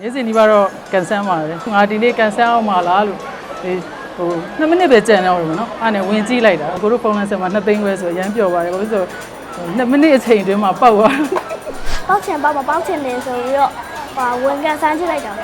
နေ့စဉ်ဒီပါတော့ကန်ဆန်းပါတယ်ငါဒီနေ့ကန်ဆန်းအောင်ပါလားလို့ဒီဟို2မိနစ်ပဲကြံတော့တယ်ပေါ့နော်အဲ့နဲ့ဝင်ကြည့်လိုက်တာကိုတို့ဖုန်းလမ်းဆက်မှာ2သိန်းပဲဆိုရမ်းပျော်ပါတယ်ဘာလို့လဲဆို2မိနစ်အချိန်အတွင်းမှာပောက်သွားပေါက်ချင်ပေါက်မပေါက်ချင်နေဆိုပြီးတော့ဟာဝန်ကန်ဆန်းကြည့်လိုက်တာပဲ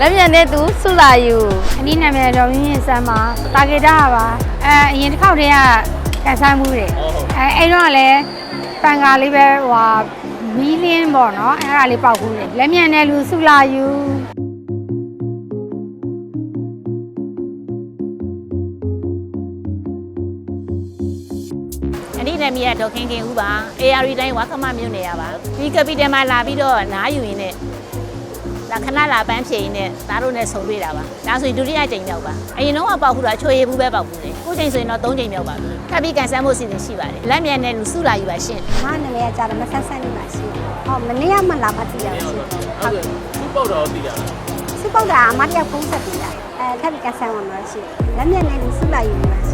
လက်မြန်တဲ့သူစုလာယူအနည်းနာမည်တော့မြင့်မြင့်ဆန်းပါတာဂေတာပါအဲအရင်တစ်ခေါက်တည်းကကန်ဆန်းမှုတွေအဲအဲ့တော့ကလည်းပန်ကာလေးပဲဟိုမီလင်းပေါ့နော်အဲ့ဒါလေးပေါက်ဘူးတယ်လက်မြန်တဲ့လူစုလာယူအနည်းနာမည်ကဒေါ်ခင်ခင်ဦးပါ AR တိုင်းဝါခမမြို့နေရပါဒီကပီတယ်မှာလာပြီးတော့နားယူရင်းနဲ့ လာခဏလာပန်းဖြေရင်းနဲ့သားတို့နဲ့ဆုံတွေ့တာပါဒါဆိုရင်ဒုတိယကြိမ်မြောက်ပါအရင်တော့ကပေါက်ခုတာချွေရဘူးပဲပေါက်ဘူးလေခုချိန်ဆိုရင်တော့၃ကြိမ်မြောက်ပါပြီထပ်ပြီးကန်ဆန်းဖို့စီစဉ်ရှိပါတယ်လက်မြန်နဲ့လူစုလာယူပါရှင်မနာမည်ကကြာတော့မဆက်ဆက်နေပါရှိဟောမနေ့ကမှလာမှသိရရှိဟုတ်ကဲ့သူ့ပေါက်တော့သိတာလားစုပေါက်တာအမတယောက်ဖုံးဆက်ပြီးတာအဲထပ်ပြီးကန်ဆန်းဝင်မှာရှိလက်မြန်တဲ့လူစုလာယူနေပါ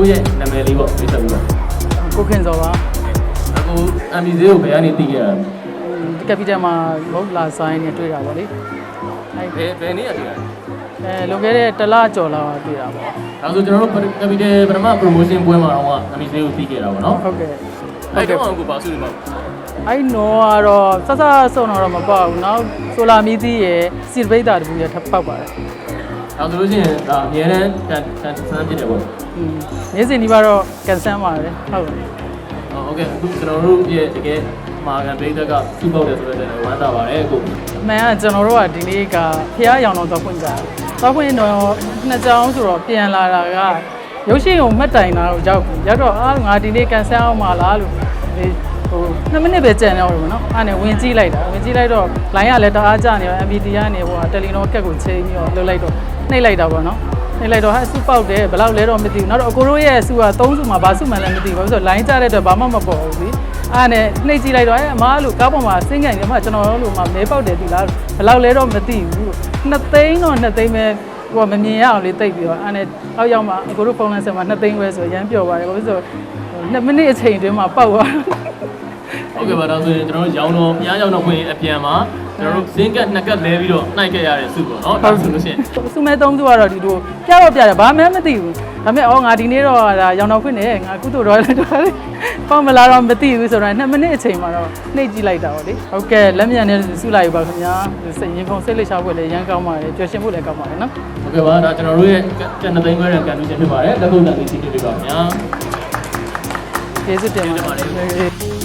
ကိုယ့်ရဲ့နာမည်လေးပေါ့ပြတ်ပြီးတော့ကိုခင်စောပါအခု MBZ ကိုဘယ်ကနေသိခဲ့ရလဲဒီကပီတယ်မှာမဟုတ်လာဆိုင်နဲ့တွေ့တာပေါ့လေအဲဘယ်ဘယ်နေ့ရတွေ့ရလဲအဲလွန်ခဲ့တဲ့တစ်လကျော်လာတွေ့တာပေါ့ဒါဆိုကျွန်တော်တို့ Capital ပထမ promotion ပွဲမှာတော့ MBZ ကိုသိခဲ့တာပေါ့နော်ဟုတ်ကဲ့အဲ့တော့အခုပါစုနေမှာအဲ့နော်ကတော့စစဆုံတော့မပေါ့ဘူးနောက်ဆိုလာမီသီးရယ်စီပိတ်တာတပူရထပ်ပောက်ပါတယ် ဒါဆိုလို့ရှိရင်ဒါအများနဲ့ကန်ကန်ဆန်းဖြစ်တယ်ပေါ့อืมနေ့စဉ်ဒီပါတော့ကန်ဆန်းပါတယ်ဟုတ်ကဲ့ဟုတ်ကဲ့အခုကျွန်တော်တို့ရဲ့တကယ်မာကန်ပိတ်သက်ကစုပေါက်တယ်ဆိုတော့ဝမ်းသာပါတယ်အခုအမှန်ကကျွန်တော်တို့ကဒီနေ့ကဖះရောင်တော့သွားဖွင့်ကြတယ်သွားဖွင့်တော့နှစ်ကြောင်းဆိုတော့ပြန်လာတာကရုပ်ရှင်ကိုမှတ်တိုင်တာတော့ရောက်ပြီရောက်တော့အာငါဒီနေ့ကန်ဆန်းအောင်ပါလားလို့ဒီ ဟို2မိနစ်ပဲကြံတော့တယ်ပေါ့နော်အဲ့နဲ့ဝင်ကြည့်လိုက်တာဝင်ကြည့်လိုက်တော့ line ကလည်းတအားကြနေတော့ MPT ကနေဟိုတယ်လီနောကက်ကိုချိန်ပြီးတော့လှုပ်လိုက်တော့နှိပ်လိုက်တာပေါ့နော်နှိပ်လိုက်တော့ဟာစုပေါက်တယ်ဘယ်လောက်လဲတော့မသိဘူးနောက်တော့အကိုတို့ရဲ့စုက3စုမှာဘာစုမှန်းလည်းမသိဘူးဘာလို့ဆိုတော့ line ကြတဲ့အတွက်ဘာမှမပေါ်ဘူးလीအဲ့နဲ့နှိပ်ကြည့်လိုက်တော့အဲအမားလို့ကားပေါ်မှာစင်းကန်နေမှကျွန်တော်တို့လိုမှမဲပေါက်တယ်ဒီလားဘယ်လောက်လဲတော့မသိဘူးလို့နှစ်သိန်းတော့နှစ်သိန်းပဲဟိုကမမြင်ရအောင်လေးတိတ်ပြီးတော့အဲ့နဲ့အောက်ရောက်မှအကိုတို့ဖုန်းလမ်းဆက်မှာနှစ်သိန်းပဲဆိုရမ်းပျော်ပါတယ်ဘာလို့ဆိုတော့2မိနစ်အချိန်အတွင်းမှာပောက်သွား ဟုတ်ကဲ့ပါဒါဆိုရင်ကျွန်တော်တို့ရောင်းတော့များရောင်းတော့ခွင့်အပြန်မှာကျွန်တော်တို့ဇင်းကတ်နှစ်ကတ်လဲပြီးတော့နှိုက်ခဲ့ရတဲ့စုပေါ့နော်ဒါဆိုလို့ရှိရင်စုမဲသုံးစုကတော့ဒီလိုပြတော့ပြတယ်ဘာမှမသိဘူးဒါပေမဲ့အော်ငါဒီနေ့တော့ဒါရောင်တော့ခွင့်နေငါကုသိုလ်တော်လည်းတော်တယ်ပေါ့မလာတော့မသိဘူးဆိုတော့2မိနစ်အချိန်မှာတော့နှိပ်ကြည့်လိုက်တာပေါ့လေဟုတ်ကဲ့လက်မြန်နဲ့စုလိုက်ပါခင်ဗျာစိတ်ရင်ခုန်စိတ်လက်ချဖို့လည်းရမ်းကောင်းပါတယ်ပျော်ရွှင်ဖို့လည်းကောင်းပါတယ်နော်ဟုတ်ကဲ့ပါဒါကျွန်တော်တို့ရဲ့ကျန်တဲ့သိန်းခွဲတဲ့ကန်လူချင်းဖြစ်ပါတယ်လက်ခုပ်တန်လေးစီးနေပြပါခင်ဗျာကျေးဇူးတင်ပါတကျေးဇူးတင်ပါတယ်ယ်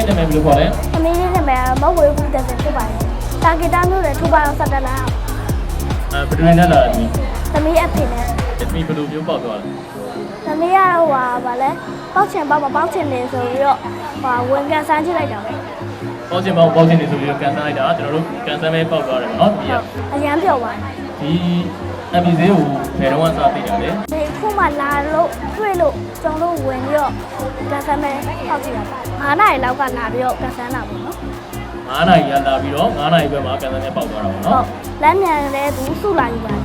ရဲ့နာမည်ဘယ်လိုခေါ်လဲအမေလေးနာမည်ကမဟုတ်ဝေဘူးတဲ့ဖြစ်ပါတယ်တာဂီတာမျိုးလည်းထူပါအောင်ဆက်တက်လာအဲဘယ်လိုနဲ့လာလဲသမီးအဖေနဲ့ဒီမိဘယ်လိုမျိုးပေါက်သွားလဲသမီးကဟိုဟာဗာလဲပေါက်ချင်ပေါက်မပေါက်ချင်နေဆိုပြီးတော့ဟိုဝန်ကန်ဆန်းကြည့်လိုက်တာပဲပေါက်ချင်ပေါက်ပေါက်ချင်နေဆိုပြီးတော့ကန်ဆန်းလိုက်တာကျွန်တော်တို့ကန်ဆန်းပဲပေါက်သွားတယ်နော်ဒီကအရန်ပြော့သွားတယ်ဒီ အပီဈေးကိုဘယ်တော့မှစသိတာလဲဒီခုမှလာလို့တွေ့လို့ကျွန်တော်တို့ဝင်ပြီးတော့ကန်ဆယ်မယ်ဟောက်ကြည့်တာ9နာရီလောက်ကလာပြီးတော့ကန်ဆယ်တာပေါ့နော်9နာရီရလာပြီးတော့9နာရီဘက်မှာကန်ဆယ်နဲ့ပေါက်သွားတာပေါ့ဟုနော်တ်လမ်းမြန်လဲသူစုလာယူပါတယ်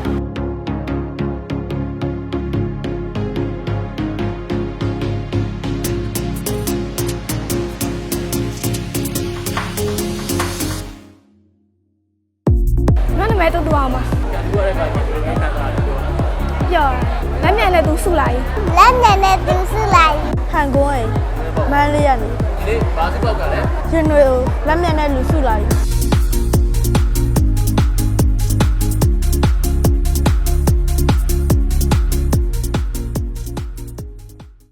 ငါနာမည်တူတူအောင်ပါ ပြောရတဲ့အခါကျတော့ခံစားရတယ်ပြောတာပြောတာလက်မြန်နဲ့သူစုလိုက်လက်မြန်နဲ့သူစုလာယူဟန်ကွန်းအိမ်မန်းလေးရနေဒီနေ့ဘာစပောက်ကလဲရှင်တွေကိုလက်မြန်နဲ့လူစုလိုက်